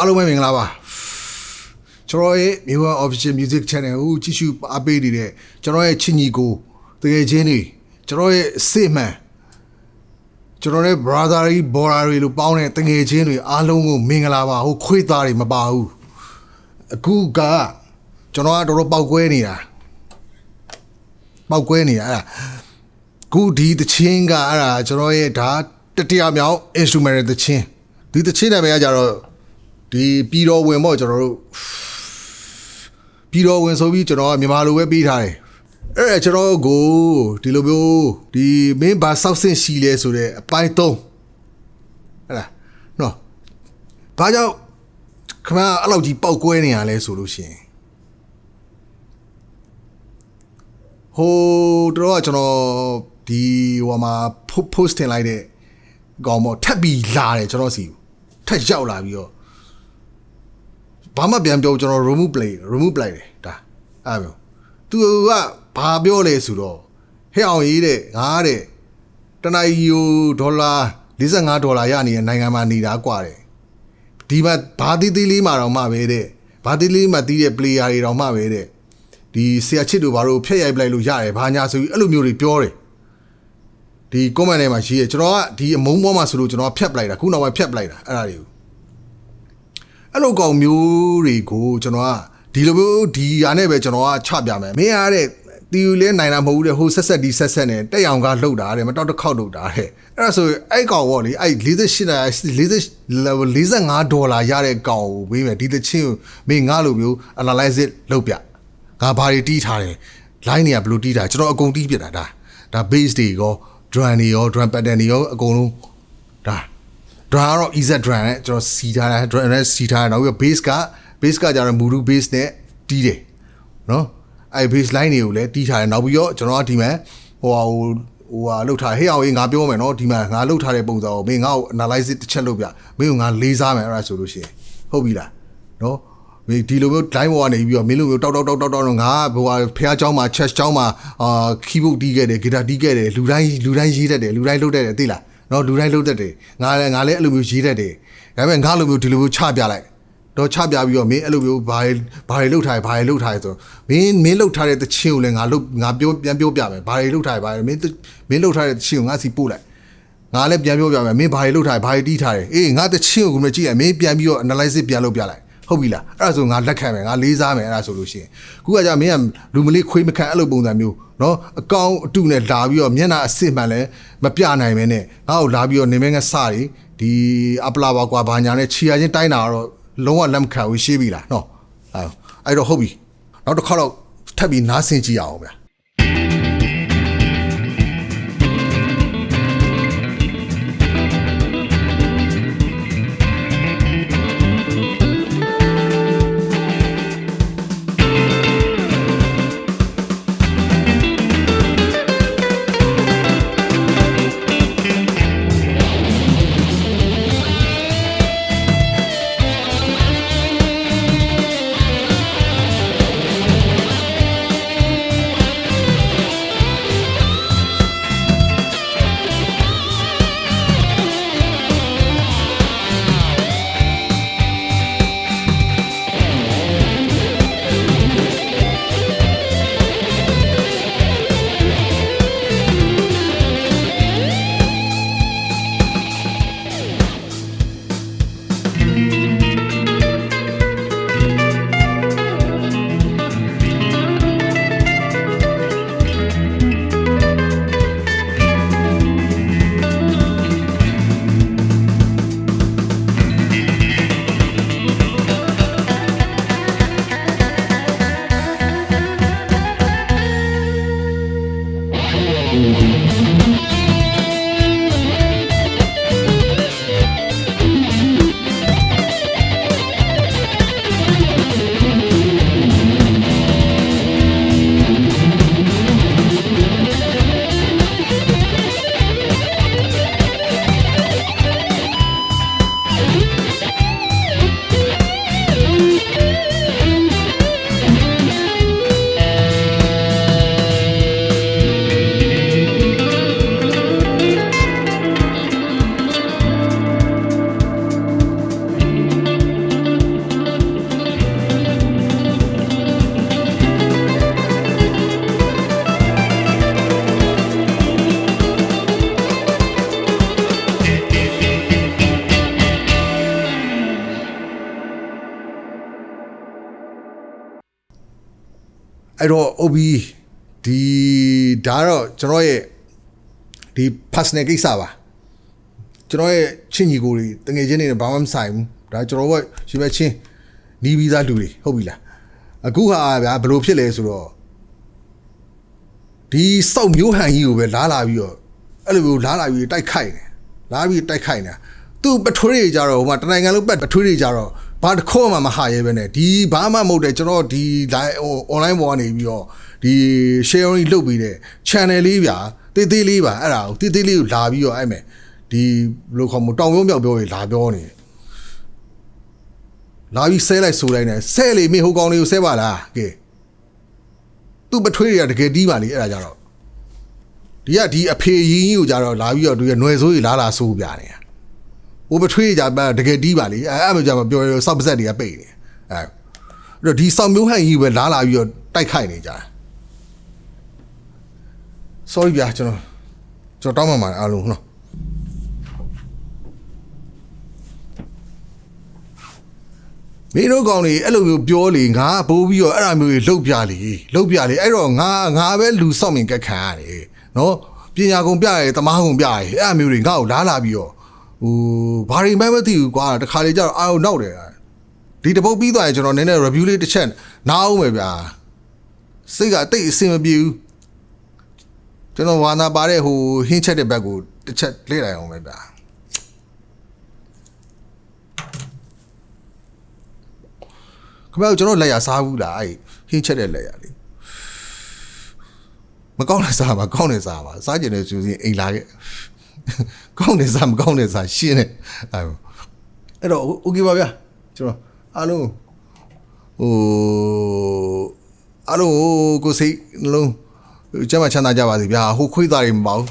အားလုံးပဲမင်္ဂလာပါကျွန်တော်ရဲ့မြေဝ official music channel ကိုကြည့်ရှုအားပေးနေတဲ့ကျွန်တော်ရဲ့ချစ်ညီကိုတကယ်ချင်းတွေကျွန်တော်ရဲ့စိတ်မှန်ကျွန်တော်ရဲ့ brotherly borderly လို့ပေါင်းတဲ့တကယ်ချင်းတွေအားလုံးကိုမင်္ဂလာပါဟိုခွေးသားတွေမပါဘူးအခုကကျွန်တော်ကတော်တော်ပောက်ကွဲနေတာပောက်ကွဲနေတာအဲ့ဒါခုဒီတချင်းကအဲ့ဒါကျွန်တော်ရဲ့ဒါတတိယမြောက် instrument တချင်းဒီတချင်းနာမည်ကကြတော့ ဒီပြည်တော်ဝင်ပေါ့ကျွန်တော်တို့ပြည်တော်ဝင်ဆိုပြီးကျွန်တော်ကမြန်မာလိုပဲပြီးထားတယ်အဲ့ဒါကျွန်တော်ကိုဒီလိုမျိုးဒီမင်းဘာစောက်ဆင့်ရှိလဲဆိုတဲ့အပိုင်း3အဲ့ဒါနော်ဘာကြောင့်ခမအဲ့လောက်ကြီးပောက်ကွဲနေရလဲဆိုလို့ရှိရင်ဟိုတော့ကကျွန်တော်ဒီဟိုမှာ post တင်လိုက်တဲ့ကောင်ပေါ့ထပ်ပြီးလာတယ်ကျွန်တော်စီထပ်ရောက်လာပြီးတော့ ဘာမှပြန်ပြောကျွန်တော် remove play remove play တယ်ဒါအဲ့လိုသူကဘာပြောလဲဆိုတော့ဟဲ့အောင်ရေးတဲ့ငါတဲ့တနအီယိုဒေါ်လာ45ဒေါ်လာရနေတဲ့နိုင်ငံမှာနေတာกว่าတယ်ဒီမှာဘာတီးတီးလေးမှာတော့မှပဲတဲ့ဘာတီးလေးမှာတီးတဲ့ player တွေတော့မှပဲတဲ့ဒီဆရာချစ်တို့ဘာလို့ဖျက်ရိုက်ပလိုက်လို့ရတယ်ဘာညာဆိုပြီးအဲ့လိုမျိုးတွေပြောတယ်ဒီ comment ထဲမှာရေးရကျွန်တော်ကဒီအမုန်းပေါ်မှာဆိုလို့ကျွန်တော်ကဖျက်ပလိုက်တာခုနောက်ပိုင်းဖျက်ပလိုက်တာအဲ့ဒါတွေကို အဲ့လိုကောင်မျိုးတွေကိုကျွန်တော်ကဒီလိုမျိုးဒီဟာနဲ့ပဲကျွန်တော်ကချပြမယ်မင်းရတဲ့တီယူလဲနိုင်တာမဟုတ်ဘူးတဲ့ဟိုဆက်ဆက်ဒီဆက်ဆက်နဲ့တက်အောင်ကလှုပ်တာတဲ့မတောက်တစ်ခေါက်လှုပ်တာတဲ့အဲ့ဒါဆိုအဲ့ကောင်ပေါ့လေအဲ့48 45ဒေါ်လာရတဲ့ကောင်ကိုပေးမယ်ဒီသချင်းကိုမင်းငါလိုမျိုး analyze လုပ်ပြငါဘာတွေတီးထားတယ် line တွေကဘယ်လိုတီးတာကျွန်တော်အကုန်တီးပြတာဒါဒါ base တွေရော drum တွေရော drum pattern တွေရောအကုန်လုံးဒါ drum ကတော့ EZ drum နဲ့ကျွန်တော်စီထားတာ drum နဲ့စီထားတာနောက်ပြီး bass က bass ကကျတော့ Muru bass နဲ့တီးတယ်နော်အဲ့ bass line တွေကိုလည်းတီးထားတယ်နောက်ပြီးတော့ကျွန်တော်ကဒီမှာဟိုဟာဟိုဟိုဟာလောက်ထားဟေးအောင်ရေးငါပြောမယ်နော်ဒီမှာငါလောက်ထားတဲ့ပုံစံကိုမင်းငါ့ကို analyze တစ်ချက်လုပ်ပြမင်းကငါလေးစားမယ်အဲ့ဒါဆိုလို့ရှိရင်ဟုတ်ပြီလားနော်မင်းဒီလိုမျိုး line ပေါ်ကနေပြီးတော့မင်းလိုမျိုးတောက်တောက်တောက်တောက်တောက်ငါဟိုဟာဖះเจ้าမှာ chest เจ้าမှာအာ keyboard တီးခဲ့တယ် guitar တီးခဲ့တယ်လူတိုင်းလူတိုင်းရေးတတ်တယ်လူတိုင်းလုပ်တတ်တယ်သိလား နော်လူတိုင်းလုပ်တတ်တယ်ငါလည်းငါလည်းအဲ့လိုမျိုးရေးတတ်တယ်ဒါပေမဲ့ငါလိုမျိုးဒီလိုမျိုးချပြလိုက်တော့ချပြပြီးတော့မင်းအဲ့လိုမျိုးဘာတွေဘာတွေလုပ်ထားရဘာတွေလုပ်ထားရဆိုမင်းမင်းလုပ်ထားတဲ့တချင်းကိုလည်းငါလုပ်ငါပြောပြန်ပြောပြမယ်ဘာတွေလုပ်ထားရဘာတွေမင်းမင်းလုပ်ထားတဲ့တချင်းကိုငါစီပို့လိုက်ငါလည်းပြန်ပြောပြမယ်မင်းဘာတွေလုပ်ထားရဘာတွေတီးထားတယ်အေးငါတချင်းကိုကမကြည့်ရမင်းပြန်ပြီးတော့ analysis ပြန်လုပ်ပြလိုက် ဟုတ်ပြီလားအဲ့ဒါဆိုငါလက်ခံမယ်ငါလေးစားမယ်အဲ့ဒါဆိုလို့ရှိရင်ခုကကြမင်းကလူမလေးခွေးမခံအဲ့လိုပုံစံမျိုးနော်အကောင်အတုနဲ့လာပြီးတော့မျက်နှာအစစ်မှန်လဲမပြနိုင်မင်းနဲ့ငါ့ကိုလာပြီးတော့နေမဲငါစရီဒီအပလာပါကွာဘာညာနဲ့ခြေရချင်းတိုင်းတာတော့လုံးဝလက်မခံဘူးရှေးပြီလားနော်အဲ့တော့ဟုတ်ပြီနောက်တစ်ခါတော့ထပ်ပြီးနားဆင်ကြည့်အောင်ဗျာ အဲ့တော့ OB ဒီဒါကတော့ကျွန်တော်ရဲ့ဒီ personal ကိစ္စပါကျွန်တော်ရဲ့ချင်းညီကိုတွေတငယ်ချင်းတွေနဲ့ဘာမှမဆိုင်ဘူးဒါကျွန်တော်ကရှိမဲ့ချင်းနီးပြီးသားလူတွေဟုတ်ပြီလားအခုဟာဗျာဘယ်လိုဖြစ်လဲဆိုတော့ဒီစောက်မျိုးဟန်ကြီးကိုပဲလာလာပြီးတော့အဲ့လိုမျိုးလာလာပြီးတိုက်ခိုက်နေလာပြီးတိုက်ခိုက်နေတာသူပထွေးတွေကြတော့ဟိုမှာတနိုင်ငံလုံးပတ်ပထွေးတွေကြတော့ ဘာတစ်ခေါက်မှမဟာရဲပဲနဲ့ဒီဘာမှမဟုတ်တယ်ကျွန်တော်ဒီ line ဟို online ပေါ်ကနေပြီးတော့ဒီ sharing လုပ်ပြီးတဲ့ channel လေးဗျာတေးသေးလေးပါအဲ့ဒါကိုတေးသေးလေးကိုလာပြီးတော့အဲ့မဲ့ဒီဘယ်လိုခေါ်မလဲတောင်ပြောမြောက်ပြောတွေလာပြောနေတယ်လာပြီးဆဲလိုက်ဆိုလိုက်နေဆဲလေမင်းဟိုကောင်လေးကိုဆဲပါလားကဲသူ့ပထွေးတွေကတကယ်တီးပါလေအဲ့ဒါကြတော့ဒီကဒီအဖေရင်းကြီးကိုကြတော့လာပြီးတော့သူရຫນွယ်ဆိုးကြီးလာလာဆိုးပြနေတာ ဟိုပထွေးကြပါတကယ်တီးပါလေအဲ့အဲ့မကြမှာပြောရစောက်ပါဆက်တွေကပိတ်နေအဲ့အဲ့တော့ဒီစောက်မျိုးဟန်ကြီးပဲလာလာပြီးတော့တိုက်ခိုက်နေကြတယ် sorry ဗျာကျွန်တော်ကျွန်တော်တောင်းပန်ပါတယ်အားလုံးနော်မင်းတို့ကောင်တွေအဲ့လိုမျိုးပြောလေငါပိုးပြီးတော့အဲ့လိုမျိုးလှုပ်ပြလေလှုပ်ပြလေအဲ့တော့ငါငါပဲလူဆော့မြင်ကက်ခံရတယ်နော်ပညာကုန်ပြရတယ်တမားကုန်ပြရတယ်အဲ့အမျိုးတွေငါ့ကိုလားလာပြီးတော့ ဟိုဘာတွေမှမသိဘူးကွာတခါလေကျတော့အာရုံနောက်တယ်ဒီတပုတ်ပြီးသွားရင်ကျွန်တော်နည်းနည်း review လေးတစ်ချက်နားအောင်ပဲဗျာစိတ်ကတိတ်အဆင်မပြေဘူးကျွန်တော်ဝါနာပါတဲ့ဟိုဟင်းချက်တဲ့ဘက်ကိုတစ်ချက်လေ့လိုက်အောင်ပဲဗျာခမောကျွန်တော်လက်ရစားဘူးလားအဲ့ဟင်းချက်တဲ့လက်ရလေးမကောင်းတဲ့စားပါကောင်းတဲ့စားပါစားကျင်တဲ့သူစီအိမ်လာခဲ့ ကောင်းတယ်စားမကောင်းတယ်စားရှင်းတယ်အဲအဲ့တော့ okay ပါဗျာကျွန်တော်အားလုံးဟိုအားလုံးကိုစိတ်နှလုံးကျမ်းချမ်းသာကြပါစေဗျာဟိုခွေးသားတွေမပါဘူး